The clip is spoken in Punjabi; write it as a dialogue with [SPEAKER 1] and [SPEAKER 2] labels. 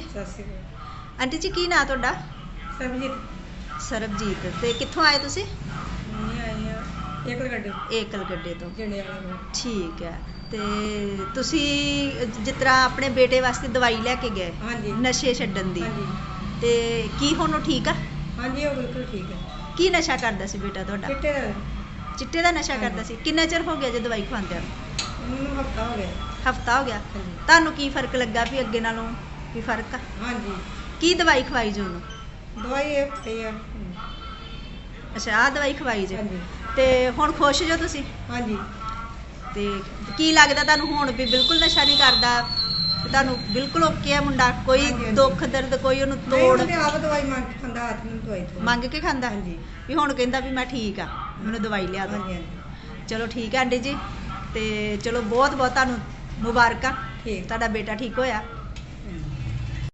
[SPEAKER 1] ਜੀ।
[SPEAKER 2] ਸਤਿ ਸ਼੍ਰੀ ਅਕਾਲ।
[SPEAKER 1] ਆਂਟੀ ਜੀ ਕੀ ਨਾਂ ਤੁਹਾਡਾ?
[SPEAKER 2] ਸਰਬਜੀਤ।
[SPEAKER 1] ਸਰਬਜੀਤ। ਤੇ ਕਿੱਥੋਂ ਆਏ ਤੁਸੀਂ?
[SPEAKER 2] ਨਹੀਂ ਆਈ ਆ ਇੱਕ ਗੱਡੀ
[SPEAKER 1] ਏਕਲ ਗੱਡੇ ਤੋਂ।
[SPEAKER 2] ਜਿਹੜੇ ਵਾਲਾ ਨੂੰ।
[SPEAKER 1] ਠੀਕ ਹੈ। ਤੇ ਤੁਸੀਂ ਜਿਸ ਤਰ੍ਹਾਂ ਆਪਣੇ ਬੇਟੇ ਵਾਸਤੇ ਦਵਾਈ ਲੈ ਕੇ ਗਏ
[SPEAKER 2] ਹਾਂਜੀ।
[SPEAKER 1] ਨਸ਼ੇ ਛੱਡਣ ਦੀ।
[SPEAKER 2] ਹਾਂਜੀ।
[SPEAKER 1] ਤੇ ਕੀ ਹੁਣ ਉਹ ਠੀਕ ਆ?
[SPEAKER 2] ਹਾਂਜੀ ਉਹ ਬਿਲਕੁਲ ਠੀਕ ਹੈ।
[SPEAKER 1] ਕੀ ਨਸ਼ਾ ਕਰਦਾ ਸੀ ਬੇਟਾ ਤੁਹਾਡਾ?
[SPEAKER 2] ਚਿੱਟੇ ਦਾ।
[SPEAKER 1] ਚਿੱਟੇ ਦਾ ਨਸ਼ਾ। ਕਰਦਾ ਸੀ। ਕਿੰਨਾ ਚਿਰ ਹੋ ਗਿਆ ਜੇ ਦਵਾਈ ਖਵਾਉਂਦਿਆਂ
[SPEAKER 2] ਉਹਨੂੰ ਹਫਤਾ ਹੋ ਗਿਆ।
[SPEAKER 1] ਹਫਤਾ ਹੋ ਗਿਆ।
[SPEAKER 2] ਹਾਂਜੀ।
[SPEAKER 1] ਤੁਹਾਨੂੰ ਕੀ ਫ਼ਰਕ ਲੱਗਾ ਵੀ ਅੱਗੇ ਨਾਲੋਂ? ਕੀ ਫ਼ਰਕ ਆ?
[SPEAKER 2] ਹਾਂਜੀ।
[SPEAKER 1] ਕੀ ਦਵਾਈ ਖਵਾਈ ਜੀ ਉਹਨੂੰ
[SPEAKER 2] ਦਵਾਈ ਇਹ ਪਈ ਆ।
[SPEAKER 1] ਅੱਛਾ ਆਹ ਦਵਾਈ ਖਵਾਈ ਜੇ।
[SPEAKER 2] ਹਾਂਜੀ।
[SPEAKER 1] ਤੇ ਹੁਣ ਖੁਸ਼ ਜੋ ਤੁਸੀਂ?
[SPEAKER 2] ਹਾਂਜੀ।
[SPEAKER 1] ਤੇ ਕੀ ਲੱਗਦਾ ਤੁਹਾਨੂੰ ਹੁਣ ਵੀ ਬਿਲਕੁਲ ਨਸ਼ਾ ਨਹੀਂ ਕਰਦਾ? ਤੁਹਾਨੂੰ ਬਿਲਕੁਲ ਓਕੇ ਆ ਮੁੰਡਾ? ਕੋਈ
[SPEAKER 2] ਹਾਂਜੀ, ਹਾਂਜੀ।
[SPEAKER 1] ਦੁੱਖ ਦਰਦ ਕੋਈ ਉਹਨੂੰ
[SPEAKER 2] ਨਹੀਂ
[SPEAKER 1] ਤੋੜ?
[SPEAKER 2] ਉਹਨੇ ਆਪ ਦਵਾਈ ਮੰਗ ਕੇ ਖਾਂਦਾ ਹੱਥ ਨੂੰ ਦਵਾਈ ਤੋਂ।
[SPEAKER 1] ਮੰਗ ਕੇ ਖਾਂਦਾ?
[SPEAKER 2] ਹਾਂਜੀ।
[SPEAKER 1] ਵੀ ਹੁਣ ਕਹਿੰਦਾ ਵੀ ਮੈਂ ਠੀਕ ਆ ਮੈਨੂੰ ਦਵਾਈ ਲਿਆ ਦਿਓ।
[SPEAKER 2] ਹਾਂਜੀ ਹਾਂਜੀ।
[SPEAKER 1] ਚਲੋ ਠੀਕ ਹੈ ਆਂਟੀ ਜੀ। ਤੇ ਚਲੋ ਬਹੁਤ ਬਹੁਤ ਤੁਹਾਨੂੰ ਮੁਬਾਰਕਾਂ।
[SPEAKER 2] ਠੀਕ।
[SPEAKER 1] ਤੁਹਾਡਾ ਬੇਟਾ ਠੀਕ ਹੋਇਆ?